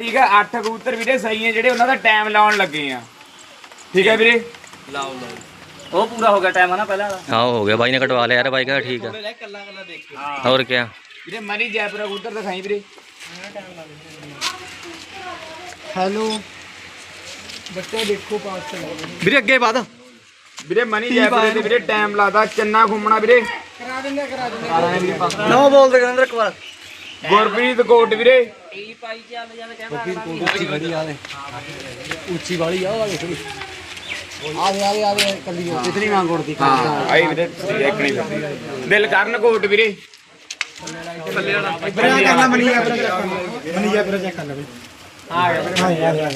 ਠੀਕ ਹੈ 8 ਕਬੂਤਰ ਵੀਰੇ ਸਹੀ ਹੈ ਜਿਹੜੇ ਉਹਨਾਂ ਦਾ ਟਾਈਮ ਲਾਉਣ ਲੱਗੇ ਆ। ਠੀਕ ਹੈ ਵੀਰੇ? ਲਾਓ ਲਾਓ। ਉਹ ਪੂਰਾ ਹੋ ਗਿਆ ਟਾਈਮ ਹੈ ਨਾ ਪਹਿਲਾਂ ਵਾਲਾ? ਹਾਂ ਹੋ ਗਿਆ। ਬਾਈ ਨੇ ਕਟਵਾ ਲਿਆ ਯਾਰ ਬਾਈ ਕਹਿੰਦਾ ਠੀਕ ਹੈ। ਕੱਲਾ ਕੱਲਾ ਦੇਖ ਕੇ ਹੋਰ ਕੀ ਵੀਰੇ ਮਰੀ ਜੈਪੁਰਾ ਕਬੂਤਰ ਦਿਖਾਈ ਵੀਰੇ। ਹੈਲੋ। ਬੱਚੇ ਦੇਖੋ ਪਾਸ ਵੀਰੇ ਅੱਗੇ ਬਾਦ ਵੀਰੇ ਮਨੀ ਜੈਪੁਰੇ ਦੇ ਵੀਰੇ ਟਾਈਮ ਲਾਦਾ ਚੰਨਾ ਘੁੰਮਣਾ ਵੀਰੇ? ਕਰਾ ਦਿੰਦੇ ਕਰਾ ਦਿੰਦੇ ਨੋ ਬੋਲ ਦੇ ਗੰਦਰ ਇੱਕ ਵਾਰ। ਗੁਰਪ੍ਰੀਤ ਕੋਟ ਵੀਰੇ। ਉੱਚੀ ਖੜੀ ਆ ਦੇ ਉੱਚੀ ਵਾਲੀ ਆ ਉਹ ਦੇਖੋ ਆ ਦੇ ਆ ਦੇ ਆ ਦੇ ਕੱਲੀ ਕਿਤਨੀ ਮੰਗ ਉੜਦੀ ਹਾਂ ਆਈ ਵੀਰੇ ਇੱਕ ਨਹੀਂ ਫਿਰਦੀ ਦਿਲ ਕਰਨ ਕੋਟ ਵੀਰੇ। ਬਰਾ ਕਰਨਾ ਮਨੀ ਜਾ ਮਨੀ ਜਾ ਚੈੱਕ ਕਰ ਲੈ ਬਈ ਆ ਗਿਆ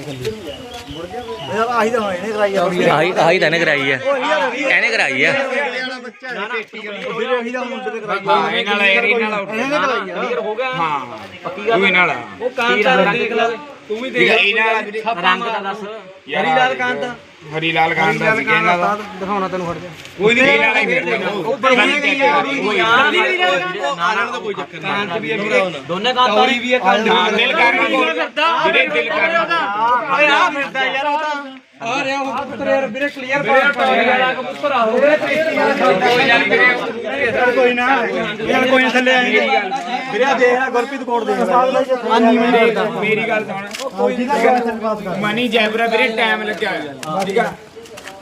ਆਹੀ ਤਾਂ ਹੋਏ ਨੇ ਕਰਾਈ ਆਹੀ ਆਹੀ ਤਾਂ ਨੇ ਕਰਾਈ ਹੈ ਇਹਨੇ ਕਰਾਈ ਹੈ ਵੀਰੇ ਆਹੀ ਦਾ ਮੁੰਡੇ ਤੇ ਕਰਾਈ ਹਾਂ ਇਹ ਨਾਲ ਇਹ ਨਾਲ ਆਊਟ ਹੋ ਗਿਆ ਹਾਂ ਪੱਕੀ ਗੱਲ ਉਹ ਕਾਂਤਾਰ ਦੇਖ ਲੈ ਤੂੰ ਵੀ ਠੀਕ ਹੈ ਇਹ ਨਾਲ ਵੀਰੇ ਰੰਗ ਦਾ ਦੱਸ। ਹਰੀ ਲਾਲ ਕਾਂਤਾ। ਹਰੀ ਲਾਲ ਕਾਂਤ ਦਾ ਸੀ ਕਹਿੰਦਾ ਦਾ। ਦਿਖਾਉਣਾ ਤੈਨੂੰ ਖੜ ਜਾ। ਕੋਈ ਨਹੀਂ ਇਹ ਨਾਲ ਹੀ ਫਿਰ ਉਹ ਬਣੀ ਗਈ ਯਾਰ ਨਾਰਾਇਣ ਦਾ ਕੋਈ ਚੱਕਰ ਨਹੀਂ। ਕਾਂਤ ਵੀ ਹੈ ਦੋਨੇ ਕਾਂਤਾ ਤੌਰੀ ਵੀ ਹੈ ਕਾਂਤ। ਹਾਂ ਦਿਲ ਕਰਨ ਵੀਰੇ ਦਿਲ ਕਰਨ ਓਏ ਆ ਫਿਰਦਾ ਯਾਰ ਉਹ ਤਾਂ। ਆ ਰਿਹਾ ਉਹ। ਪੁੱਤਰ ਯਾਰ ਵੀਰੇ ਕਲੀਅਰ ਵਾਲਾ ਕਬੂਤਰ ਆ ਹੋ ਕੋਈ ਨਾ। ਯਾਰ ਕੋਈ ਥੱਲੇ ਆਏਗੇ ਵੀਰੇ ਆ ਦੇਖ ਗੁਰਪ੍ਰੀਤ ਕੋਟ ਆ ਨੀਵੇਂ ਦੇਖਦਾ ਮੇਰੀ ਗੱਲ ਸੁਣ। ਮਨੀ ਜੈਬਰਾ ਵੀਰੇ ਟਾਈਮ ਲੱਗਿਆ ਹੋਇਆ। ਠੀਕ ਆ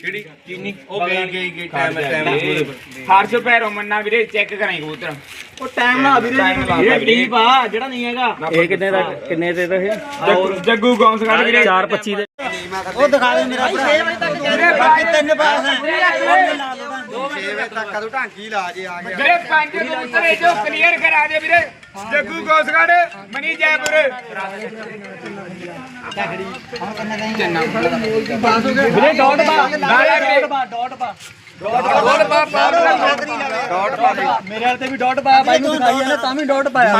ਕਿਹੜੀ ਚੀਨੀ ਉਹ ਗਈ ਗਈ ਗਈ ਟਾਈਮ ਟਾਈਮ ਹਰਸ਼ ਪੈਰੋ ਮੰਨਾ ਵੀਰੇ ਚੈੱਕ ਕਰਾਈ ਕਬੂਤਰ। ਉਹ ਟਾਈਮ ਨਾ ਵੀਰੇ ਇਹ ਟੀਪ ਆ ਜਿਹੜਾ ਨਹੀਂ ਹੈਗਾ। ਇਹ ਕਿੰਨੇ ਦਾ ਕਿੰਨੇ ਦੇ ਇਹ? ਜੱਗੂ- ਗੌਂਸ ਕੱਢ ਵੀਰੇ। 425 ਦੇ। ਉਹ ਦਿਖਾ ਦੇ ਮੇਰਾ 6 ਵਜੇ ਤੱਕ ਵੀਰੇ ਬਾਕੀ ਤਿੰਨ ਪਾਸ ਹੈ। 6 ਵਜੇ ਤੱਕ ਕਦੋਂ ਢਾਂਕੀ ਲਾ ਜੇ ਆ ਗਿਆ। ਵੀਰੇ ਪੰਜ ਕਬੂਤਰ ਇਹ ਜੋ। ਕਲੀਅਰ ਕਰਾ ਦੇ ਵੀਰੇ। ਜੱਗੂ ਗੌਂਸ ਕੱਢ। ਮਨੀ ਜੈਪੁਰ। ਵੀਰੇ ਡਾਟ ਪਾ ਲਾਲਾ ਵੀਰੇ ਪਾ ਡਾਟ ਪਾ ਡੋਟ ਪਾ ਪਾ ਡਾਟ ਪਾ ਮੇਰੇ ਵਾਲੇ ਤੇ ਵੀ ਡਾਟ ਪਾਇਆ ਬਾਈ ਨੂੰ ਦਿਖਾਈ ਜਾਂਦੇ ਤਾਂ ਵੀ ਡਾਟ ਪਾਇਆ।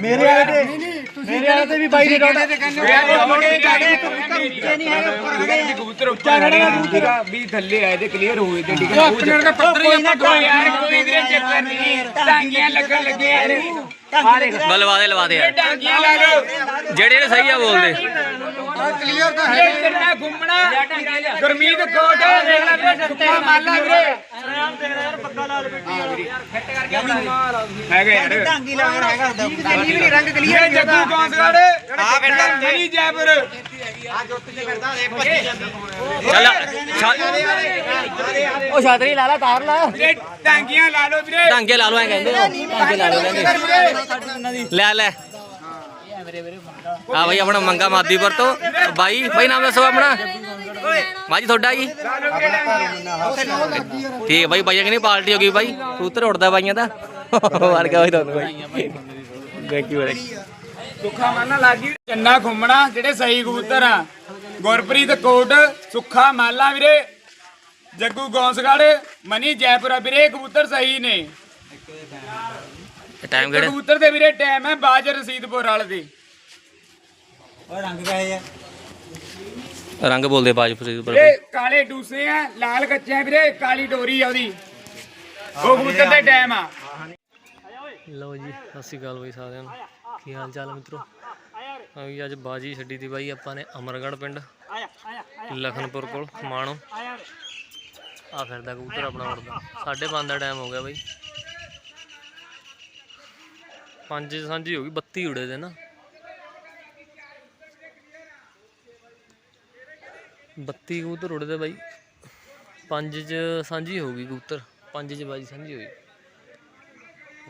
ਮੇਰੇ ਵਾਲੇ ਤੇ। ਤੁਸੀਂ ਕਹਿੰਦੇ ਵੀ ਬਾਈ ਦੇ ਡਾਟਾ ਤੇ ਕਹਿੰਦੇ ਕਬੂਤਰ ਉੱਚਾ ਖੜਿਆ ਕਬੂਤਰ। ਵੀ ਥੱਲੇ ਆਏ ਤੇ ਕਲੀਅਰ ਹੋਏ ਤੇ ਠੀਕ ਉਹ ਜਿਹੜਾ ਪੱਤਰ ਹੀ ਕੋਈ ਯਾਰ ਕੋਈ ਦੇ ਚੱਕਰ ਨਹੀਂ। ਟਾਂਗੀਆਂ ਲੱਗਣ ਲੱਗੇ ਯਾਰ ਬਲਵਾ ਦੇ ਲਵਾ ਦੇ ਜਿਹੜੇ ਸਹੀ ਆ ਬੋਲਦੇ। ਕਲੀਅਰ ਤਾਂ ਹੈ। ਕਰਨਾ ਘੁੰਮਣਾ। ਗੁਰਮੀਤ ਕੋਟ ਦੇਖ ਲੈ ਸੁੱਕਾ ਮਾਲਾ ਵੀਰੇ। ਉਹ ਛਾਤਰੀ ਲਾ ਲਾ ਤਾਰ ਲਾ। ਢਾਂਗੀਆਂ ਲਾ ਲੋ ਵੀਰੇ। ਢਾਂਗੇ ਲਾ ਲੋ ਐ ਕਹਿੰਦੇ ਢਾਂਗੇ ਲਾ ਲੋ ਕਹਿੰਦੇ ਲੈ ਲੈ। ਆ ਭਾਈ ਆਪਣਾ ਮੰਗਾ ਮਾਦੀ ਤੋਂ। ਬਾਈ ਬਾਈ ਨਾਮ ਦੱਸੋ ਆਪਣਾ। ਮਾਜੀ ਤੁਹਾਡਾ ਜੀ? ਠੀਕ ਹੈ ਬਾਈ ਬਾਈਆਂ ਕਿ ਨਹੀਂ ਪਾਰਟੀ ਹੋ ਗਈ ਬਾਈ? ਕਬੂਤਰ ਉੜਦਾ ਬਾਈਆਂ ਦਾ। ਵਰ ਗਿਆ ਬਾਈ ਤੁਹਾਨੂੰ ਬਾਈ। ਥੈਂਕ ਯੂ ਸੁੱਖਾ ਮਾਲਾ ਲਾਗੀ ਚੰਨਾ ਘੁੰਮਣਾ ਜਿਹੜੇ ਸਹੀ ਕਬੂਤਰ ਆ। ਗੁਰਪ੍ਰੀਤ ਕੋਟ ਸੁੱਖਾ ਮਾਲਾ ਵੀਰੇ। ਜੱਗੂ ਗੌਂਸਗੜ ਮਨੀ ਜੈਪੁਰਾ ਵੀਰੇ ਕਬੂਤਰ ਸਹੀ ਨੇ। ਟਾਈਮ ਕਿਹੜਾ? ਕਬੂਤਰ ਦੇ ਵੀਰੇ ਟਾਈਮ ਹੈ ਬਾਜ ਰਸੀਦਪੁਰ ਵਾਲੇ ਦੇ। ਉਹ ਰੰਗ ਕਹੇ ਆ। ਰੰਗ ਬੋਲਦੇ ਬਾਜ ਫਰੀਦ ਪਰ ਵੀਰੇ ਕਾਲੇ ਡੂਸੇ ਆ ਲਾਲ ਕੱਚੇ ਆ ਵੀਰੇ ਕਾਲੀ ਡੋਰੀ ਆ ਉਹਦੀ। ਉਹ ਕਬੂਤਰ ਦੇ ਟਾਈਮ ਆ। ਲਓ ਜੀ ਸਤਿ ਸ਼੍ਰੀ ਅਕਾਲ ਬਾਈ ਸਾਰਿਆਂ ਨੂੰ। ਕੀ ਹਾਲ ਚਾਲ ਮਿੱਤਰੋ? ਅਸੀਂ ਅੱਜ ਬਾਜੀ ਛੱਡੀ ਤੀ ਬਾਈ ਆਪਾਂ ਨੇ ਅਮਰਗੜ੍ਹ ਪਿੰਡ ਲਖਨਪੁਰ ਕੋਲ ਖਮਾਣੋ ਆ ਫਿਰਦਾ ਕਬੂਤਰ ਆਪਣਾ ਉੜਦਾ ਸਾਢੇ ਪੰਜ ਦਾ ਟਾਈਮ ਹੋ ਗਿਆ ਬਾਈ। ਪੰਜ ਸਾਂਝੀ ਹੋ ਗਈ 32 ਉੜੇ ਦੇ ਨਾ। 32 ਕਬੂਤਰ ਉੜਦੇ ਬਾਈ। ਪੰਜ ਚ ਸਾਂਝੀ ਹੋ ਗਈ ਕਬੂਤਰ। ਪੰਜ ਚ ਬਾਜੀ ਸਾਂਝੀ ਹੋਈ।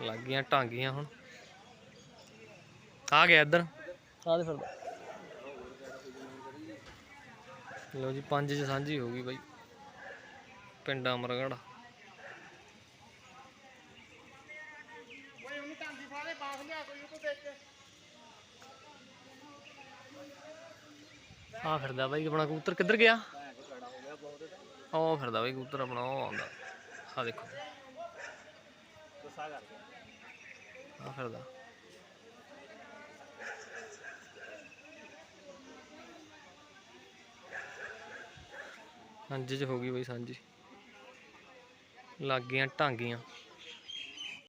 ਲੱਗ ਗਈਆਂ ਟਾਂਗੀਆਂ ਹੁਣ। ਆ ਗਿਆ ਇੱਧਰ। ਆ ਦੇ ਫਿਰਦਾ। ਲਓ ਜੀ ਪੰਜ ਚ ਸਾਂਝੀ ਹੋ ਗਈ ਬਾਈ। ਪਿੰਡ ਅਮਰਗੜ੍ਹ ਆ ਫਿਰਦਾ ਬਾਈ ਆਪਣਾ ਕਬੂਤਰ ਕਿੱਧਰ ਗਿਆ? ਉਹ ਫਿਰਦਾ ਬਾਈ ਕਬੂਤਰ ਆਪਣਾ, ਉਹ ਆਉਂਦਾ। ਆ ਦੇਖੋ। ਆ ਫਿਰਦਾ। ਸਾਂਝੀ ਚ ਹੋ ਗਈ ਬਈ ਸਾਂਝੀ। ਲੱਗ ਗਈਆਂ ਢਾਂਗੀਆਂ।